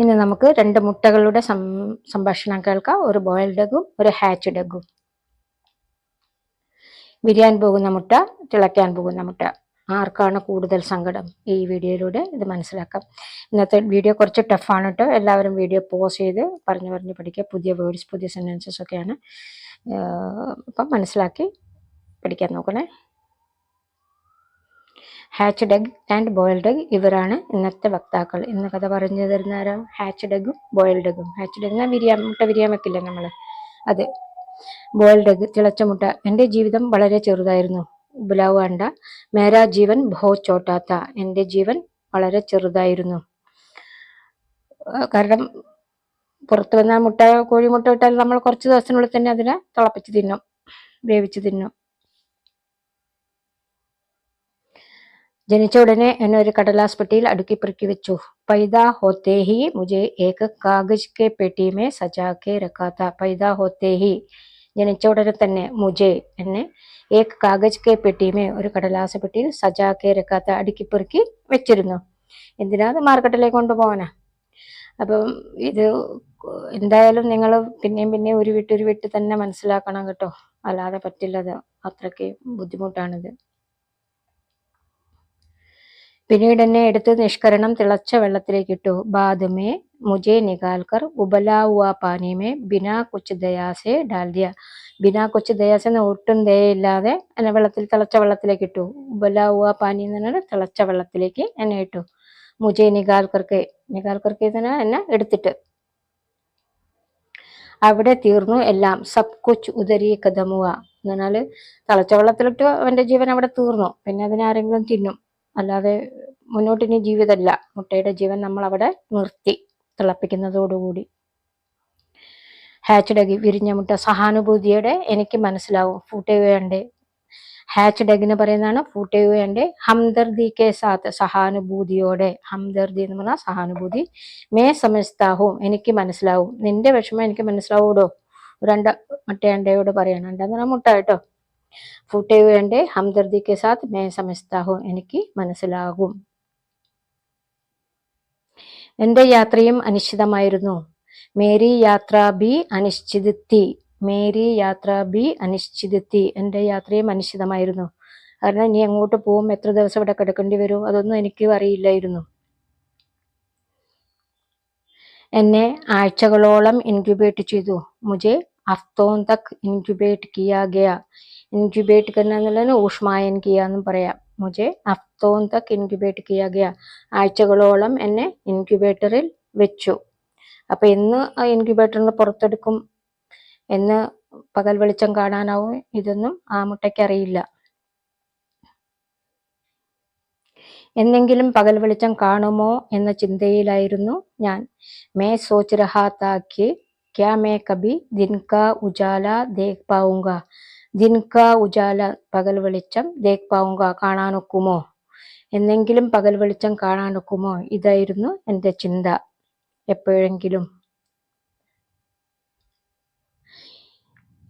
ഇനി നമുക്ക് രണ്ട് മുട്ടകളുടെ സംഭാഷണം കേൾക്കാം. ഒരു ബോയിൽഡ് എഗും ഒരു ഹാച്ച്ഡ് എഗും വിരിയാൻ പോകുന്ന മുട്ട തിളയ്ക്കാൻ പോകുന്ന മുട്ട. ആർക്കാണ് കൂടുതൽ സങ്കടം? ഈ വീഡിയോയിലൂടെ ഇത് മനസ്സിലാക്കാം. ഇന്നത്തെ വീഡിയോ കുറച്ച് ടഫാണ് കേട്ടോ. എല്ലാവരും വീഡിയോ പോസ് ചെയ്ത് പറഞ്ഞു പറഞ്ഞ് പഠിക്കുക. പുതിയ വേർഡ്സ് പുതിയ സെന്റൻസസ് ഒക്കെയാണ് അപ്പം മനസ്സിലാക്കി പഠിക്കാൻ നോക്കണേ. Hatched egg and boiled egg ഇവരാണ് ഇന്നത്തെ വക്താക്കൾ. ഇന്ന് കഥ പറഞ്ഞു തരുന്നവരോ ഹാച്ച്ഡ് എഗും ബോയിൽഡ് എഗും ഹാച്ച്ഡ് എഗ് വിരിയാ മുട്ട വിരിയാൻ വെക്കില്ല നമ്മൾ അതെ. ബോയിൽഡ് എഗ് തിളച്ച മുട്ട. എന്റെ ജീവിതം വളരെ ചെറുതായിരുന്നു. ഉബലാവ് അണ്ട മേരാ ജീവൻ ഭോ ചോട്ടാത്ത. എന്റെ ജീവൻ വളരെ ചെറുതായിരുന്നു. കാരണം പുറത്തു വന്ന മുട്ട കോഴിമുട്ട ഇട്ടാൽ നമ്മൾ കുറച്ച് ദിവസത്തിനുള്ളിൽ തന്നെ അതിനെ തിളപ്പിച്ച് തിന്നും. വേവിച്ച് തിന്നും. ജനിച്ച ഉടനെ എന്നെ ഒരു കടലാസ് പെട്ടിയിൽ അടുക്കി പെറുക്കി വെച്ചു. പൈതാ ഹോത്തേ ഹി മുജെ ഏക കാഗജ് കെ പെട്ടി സജാക്കെ രക്കാത്ത പൈതാ ഹോത്തേ ഹി ജനിച്ച ഉടനെ തന്നെ മുജെ എന്നെ ഏക കാഗജ് കെ പെട്ടി ഒരു കടലാസ പെട്ടിയിൽ സജാക്കെ രക്കാത്ത അടുക്കി പെറുക്കി വെച്ചിരുന്നു. എന്തിനാ അത് മാർക്കറ്റിലേക്ക് കൊണ്ടുപോകാനാ അപ്പം ഇത് എന്തായാലും നിങ്ങൾ പിന്നെയും പിന്നെയും ഒരു വിട്ട് ഒരു വിട്ട് തന്നെ മനസ്സിലാക്കണം കേട്ടോ. അല്ലാതെ പറ്റില്ലത്. അത്രയ്ക്ക് ബുദ്ധിമുട്ടാണിത്. പിന്നീട് എന്നെ എടുത്ത് നിഷ്കരണം തിളച്ച വെള്ളത്തിലേക്ക് ഇട്ടു ബാദമേ മുജെ നികാൽക്കർ ഉബലാ പാനീമേ ബിനാ കുച്ച് ദയാസെ ഡാൽദിയ. ബിനാ കുച്ച് ദയാസെന്ന് ഒട്ടും ദയയില്ലാതെ എന്നെ വെള്ളത്തിൽ തിളച്ച വെള്ളത്തിലേക്ക് ഇട്ടു ഉബലാ ഹുവ പാനി എന്ന് പറഞ്ഞാൽ തിളച്ച വെള്ളത്തിലേക്ക് എന്നെ ഇട്ടു. മുജെ നികാൽക്കർക്ക് നികാൽക്കർക്ക് ഇതിനെ എന്നെ എടുത്തിട്ട്. അവിടെ തീർന്നു എല്ലാം. സബ് കുച്ച് ഉദരി കഥമുക എന്ന് പറഞ്ഞാൽ തിളച്ച വെള്ളത്തിലിട്ട് അവന്റെ ജീവൻ അവിടെ തീർന്നു. പിന്നെ അതിനാരെങ്കിലും തിന്നും. അല്ലാതെ മുന്നോട്ടിനി ജീവിതമല്ല മുട്ടയുടെ ജീവൻ നമ്മൾ അവിടെ നിർത്തി തിളപ്പിക്കുന്നതോടുകൂടി. ഹാച്ച് ഡഗ് വിരിഞ്ഞ മുട്ട സഹാനുഭൂതിയുടെ എനിക്ക് മനസ്സിലാവും. ഫൂട്ടയുവേണ്ടേ ഹാച്ച് എന്ന് പറയുന്നതാണ് ഫൂട്ടയുവേണ്ടേ ഹംദർദി കെ സാത്ത് സഹാനുഭൂതിയോടെ. ഹംദർദി എന്ന് പറഞ്ഞാൽ സഹാനുഭൂതി. മേ സമസ്താഹും എനിക്ക് മനസ്സിലാവും. നിന്റെ വിഷമം എനിക്ക് മനസ്സിലാവൂടോ? രണ്ട് മുട്ടയണ്ടയോട് പറയണം. രണ്ടെന്ന് പറഞ്ഞാൽ മുട്ട കേട്ടോ. ഫൂട്ടയുവേണ്ടേ ഹംദർദി കെ സാത്ത് മേ സമസ്താഹും എനിക്ക് മനസ്സിലാകും എന്റെ യാത്രയും അനിശ്ചിതമായിരുന്നു. മേരി യാത്ര ബി അനിശ്ചിതത്തി. മേരി യാത്ര ബി അനിശ്ചിതത്തി. എന്റെ യാത്രയും അനിശ്ചിതമായിരുന്നു. കാരണം ഇനി എങ്ങോട്ട് പോവും എത്ര ദിവസം ഇവിടെ കിടക്കേണ്ടി വരും അതൊന്നും എനിക്ക് അറിയില്ലായിരുന്നു. എന്നെ ആഴ്ചകളോളം ഇൻക്യുബേറ്റ് ചെയ്തു. മുझे ഹഫ്തോം തക് ഇൻക്യുബേറ്റ് കിയ ഗയ ഇൻക്യുബേറ്റ് കർണ ഊഷ്മായൻ കിയ എന്നും പറയാം മുജെ ഹഫ്തോം തക് ഇൻക്യുബേറ്റ് കിയ ഗയ ആഴ്ചകളോളം എന്നെ ഇൻക്യുബേറ്ററിൽ വെച്ചു। അപ്പൊ എന്ന് ആ ഇൻക്യുബേറ്ററിന് പുറത്തെടുക്കും। എന്ന് പകൽ വെളിച്ചം കാണാനാവും ഇതൊന്നും ആ മുട്ടയ്ക്ക് അറിയില്ല. എന്നെങ്കിലും പകൽ വെളിച്ചം കാണുമോ എന്ന ചിന്തയിലായിരുന്നു ഞാൻ. മേ സോച്ച് രഹാത്താക്കി क्या मैं कभी दिन का उजाला देख पाऊंगा दिन का ഉജാല പകൽ വെളിച്ചം ദേഖ് പാവുക കാണാനൊക്കുമോ എന്നെങ്കിലും പകൽ വെളിച്ചം കാണാനൊക്കുമോ ഇതായിരുന്നു എൻ്റെ ചിന്ത എപ്പോഴെങ്കിലും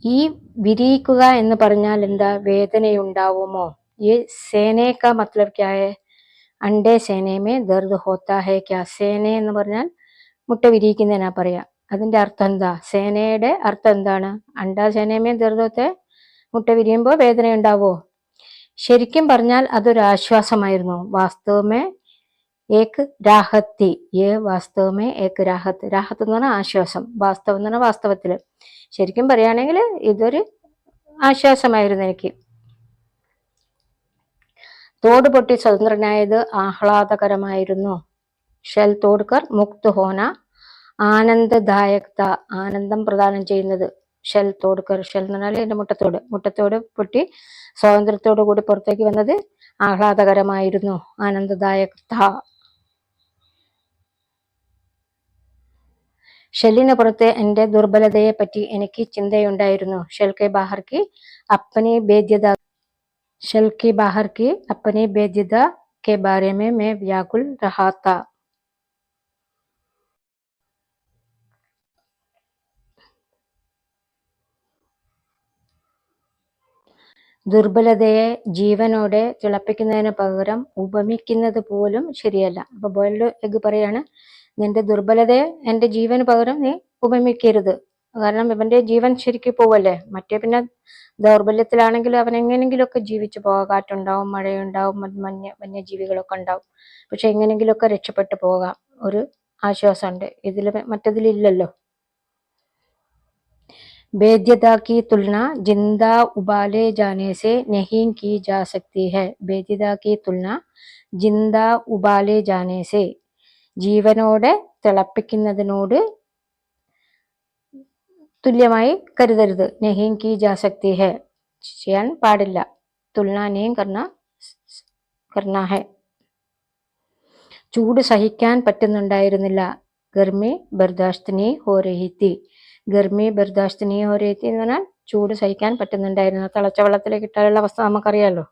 ഈ വിരിയിക്കുക എന്ന് പറഞ്ഞാൽ എന്താ വേദനയുണ്ടാവുമോ ഈ സേനെ കാ മത്ലബ് ക്യാ ഹെ അണ്ടേ സേനെ മേ ദർദ് ഹോത്താ ഹെ ക്യാ സേന എന്ന് പറഞ്ഞാൽ മുട്ട വിരിയിക്കുന്നതിനാ പറയാ അതിന്റെ അർത്ഥം എന്താ? സേനയുടെ അർത്ഥം എന്താണ്? അണ്ടാ ദീർഘത്തെ മുട്ട വിരിയുമ്പോൾ വേദന ഉണ്ടാവോ? ശരിക്കും പറഞ്ഞാൽ അതൊരു ആശ്വാസമായിരുന്നു. വാസ്തവമേ ഏക്ക് രാഹത്തി. ഏ വാസ്തവമേ ഏക്ക് രാഹത്ത്. രാഹത്ത് എന്ന് പറഞ്ഞാൽ ആശ്വാസം. വാസ്തവം എന്ന് പറഞ്ഞാൽ വാസ്തവത്തിൽ. ശരിക്കും പറയുകയാണെങ്കിൽ ഇതൊരു ആശ്വാസമായിരുന്നു എനിക്ക്. തോട് പൊട്ടി സ്വതന്ത്രനായത് ആഹ്ലാദകരമായിരുന്നു. ഷെൽ തോഡ്കർ മുക്ത് ഹോന ആനന്ദദായകത ആനന്ദം പ്രദാനം ചെയ്യുന്നത്. ഷെൽ തോടുക്കർ ഷെൽ എന്ന് പറഞ്ഞാൽ എന്റെ മുട്ടത്തോട്. മുട്ടത്തോട് പൊട്ടി സ്വാതന്ത്ര്യത്തോടു കൂടി പുറത്തേക്ക് വന്നത് ആഹ്ലാദകരമായിരുന്നു. ആനന്ദദായകത. ഷെല്ലിന് പുറത്ത് എന്റെ ദുർബലതയെ പറ്റി എനിക്ക് ചിന്തയുണ്ടായിരുന്നു. ഷെൽ ബാഹർക്ക് അപ്പനെ ഭേദ്യത ഷെൽ ബാഹർക്ക് അപ്പനെ ഭേദ്യത കെ ബാരമേ മേ വ്യാകുൽ രഹാത്ത. ദുർബലതയെ ജീവനോടെ തിളപ്പിക്കുന്നതിന് പകരം ഉപമിക്കുന്നത് പോലും ശരിയല്ല. അപ്പൊ ബോയിൽഡ് എഗ് പറയാണ് നിന്റെ ദുർബലതയെ എന്റെ ജീവന് പകരം നീ ഉപമിക്കരുത്. കാരണം ഇവന്റെ ജീവൻ ശരിക്കും പോവല്ലേ? മറ്റേ പിന്നെ ദൗർബല്യത്തിലാണെങ്കിൽ അവൻ എങ്ങനെങ്കിലുമൊക്കെ ജീവിച്ചു പോകാം. കാറ്റുണ്ടാവും മഴയുണ്ടാവും മഞ്ഞ വന്യജീവികളൊക്കെ ഉണ്ടാവും. പക്ഷെ എങ്ങനെങ്കിലുമൊക്കെ രക്ഷപ്പെട്ടു പോകാം. ഒരു ആശ്വാസമുണ്ട്. ഇതിൽ മറ്റതിലില്ലല്ലോ. भेद्यता की तुलना जिंदा उबाले जाने से नहीं की जा सकती है भेद्यता की तुलना जिंदा उबाले जाने से ജീവനോടെ തിളപ്പിക്കുന്നതിനോട് തുല്യമായി കരുതരുത് നെഹീം കി ജാ സക്തി ഹെ ചെയ്യാൻ പാടില്ല തുലന നെയും കർണ കർണ ഹെ ചൂട് സഹിക്കാൻ പറ്റുന്നുണ്ടായിരുന്നില്ല ഗർമി ബർദാഷ്ത് നീ ഹോ രഹി തി ഗർമി ബർദാഷ്ത് നീ ഹോ രഹി തി എന്ന് പറഞ്ഞാൽ ചൂട് സഹിക്കാൻ പറ്റുന്നുണ്ടായിരുന്നു. തിളച്ച വെള്ളത്തിലേക്ക് ഇട്ടാലുള്ള അവസ്ഥ നമുക്കറിയാലോ.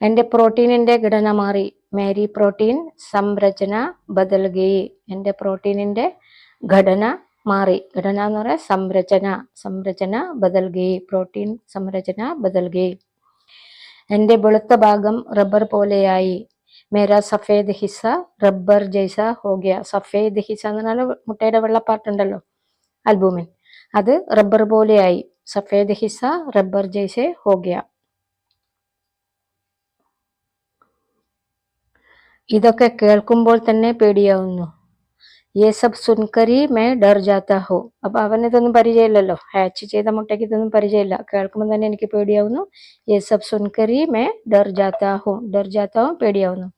എന്റെ പ്രോട്ടീനിന്റെ ഘടന മാറി. മേരി പ്രോട്ടീൻ സംരചന ബദൽ ഗയി എന്റെ പ്രോട്ടീനിന്റെ ഘടന മാറി. ഘടന എന്ന് പറയാൻ സംരചന സംരചന ബദൽ ഗയി പ്രോട്ടീൻ സംരചന ബദൽ ഗയി എന്റെ വെളുത്ത ഭാഗം റബ്ബർ പോലെയായി. മേരാ സഫേദ് ഹിസ റബ്ബർ ജൈസ ഹോഗിയ. സഫേദ് ഹിസ എന്ന് പറഞ്ഞാൽ മുട്ടയുടെ വെള്ളപ്പാട്ടുണ്ടല്ലോ അൽബൂമിൻ അത് റബ്ബർ പോലെയായി. സഫേദ് ഹിസ റബ്ബർ ജൈസെ ഹോഗിയ. ഇതൊക്കെ കേൾക്കുമ്പോൾ തന്നെ പേടിയാവുന്നു. യേ സബ് സുൻകരി മേ ഡർ ജാത്ത ഹോ. അപ്പൊ അവന് ഇതൊന്നും പരിചയമില്ലല്ലോ. ഹാച്ച് ചെയ്ത മുട്ടയ്ക്ക് ഇതൊന്നും പരിചയമില്ല. കേൾക്കുമ്പോൾ തന്നെ എനിക്ക് പേടിയാവുന്നു. യേ സബ് സുൻകരി മേ ഡർ ജാത്ത ഹോ. ഡർ ജാത്ത പേടിയാവുന്നു.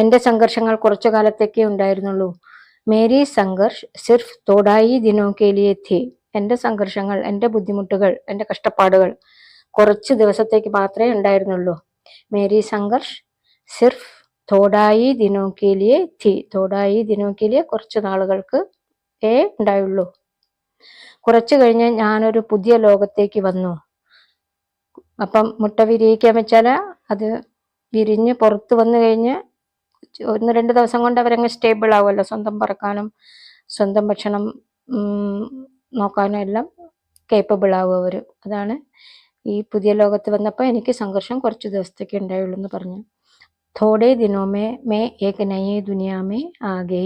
എന്റെ സംഘർഷങ്ങൾ കുറച്ചു കാലത്തേക്കേ ഉണ്ടായിരുന്നുള്ളൂ. മേരി സംഘർഷ് സിർഫ് തോടായി ലിയെ ഥി എന്റെ സംഘർഷങ്ങൾ എന്റെ ബുദ്ധിമുട്ടുകൾ എന്റെ കഷ്ടപ്പാടുകൾ കുറച്ച് ദിവസത്തേക്ക് മാത്രമേ ഉണ്ടായിരുന്നുള്ളൂ. മേരി സംഘർഷ് സിർഫ് തോടായി ദിനോക്കെ ലിയെ ഥി തോടായി ദിനോക്കെ ലിയെ കുറച്ച് നാളുകൾക്ക് ഏ ഉണ്ടായുള്ളൂ. കുറച്ചു കഴിഞ്ഞ് ഞാനൊരു പുതിയ ലോകത്തേക്ക് വന്നു. അപ്പം മുട്ട വിരിയിക്കാൻ വെച്ചാൽ അത് വിരിഞ്ഞ് പുറത്ത് വന്നു കഴിഞ്ഞ് ഒന്ന് രണ്ട് ദിവസം കൊണ്ട് അവരങ്ങ് സ്റ്റേബിൾ ആവുമല്ലോ. സ്വന്തം പറക്കാനും സ്വന്തം ഭക്ഷണം നോക്കാനും എല്ലാം കേപ്പബിൾ ആവും അവർ അതാണ് ഈ പുതിയ ലോകത്ത് വന്നപ്പോൾ എനിക്ക് സംഘർഷം കുറച്ച് ദിവസത്തേക്ക് ഉണ്ടായുള്ളൂ എന്ന് പറഞ്ഞു. തോടെ ദിനോമേ മേ ഏക നയേ ദുനിയാമേ ആകെ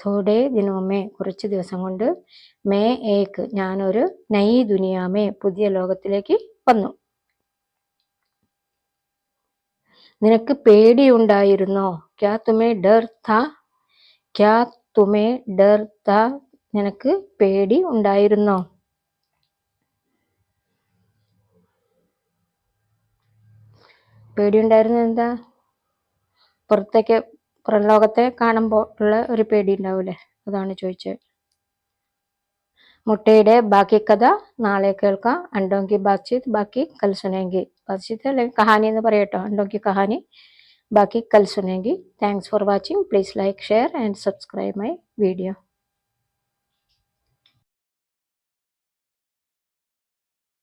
തോടെ ദിനോമേ കുറച്ച് ദിവസം കൊണ്ട് മേ ഏക്ക് ഞാനൊരു നയി ദുനിയാമേ പുതിയ ലോകത്തിലേക്ക് വന്നു. നിനക്ക് പേടിയുണ്ടായിരുന്നോ? ക്യാ തുമേ ഡർ താ? ക്യാ തുമേ ഡർ താ? നിനക്ക് പേടി ഉണ്ടായിരുന്നോ? ഉണ്ടായിരുന്നു എന്താ? പുറത്തേക്ക് പുറം ലോകത്തെ കാണുമ്പോൾ ഉള്ള ഒരു പേടി ഉണ്ടാവൂലേ അതാണ് ചോദിച്ചത്. മുട്ടയുടെ ബാക്കി കഥ നാളെ കേൾക്കാം അണ്ടോങ്കി ബാത്ചീത് ബാക്കി കൽ സുനേങ്കി ബാത്ചീത് അല്ലെങ്കിൽ കഹാനി എന്ന് പറയട്ടോ അണ്ടോങ്കി കഹാനി ബാക്കി കൽ സുനേങ്കി thanks for watching please like share and subscribe my video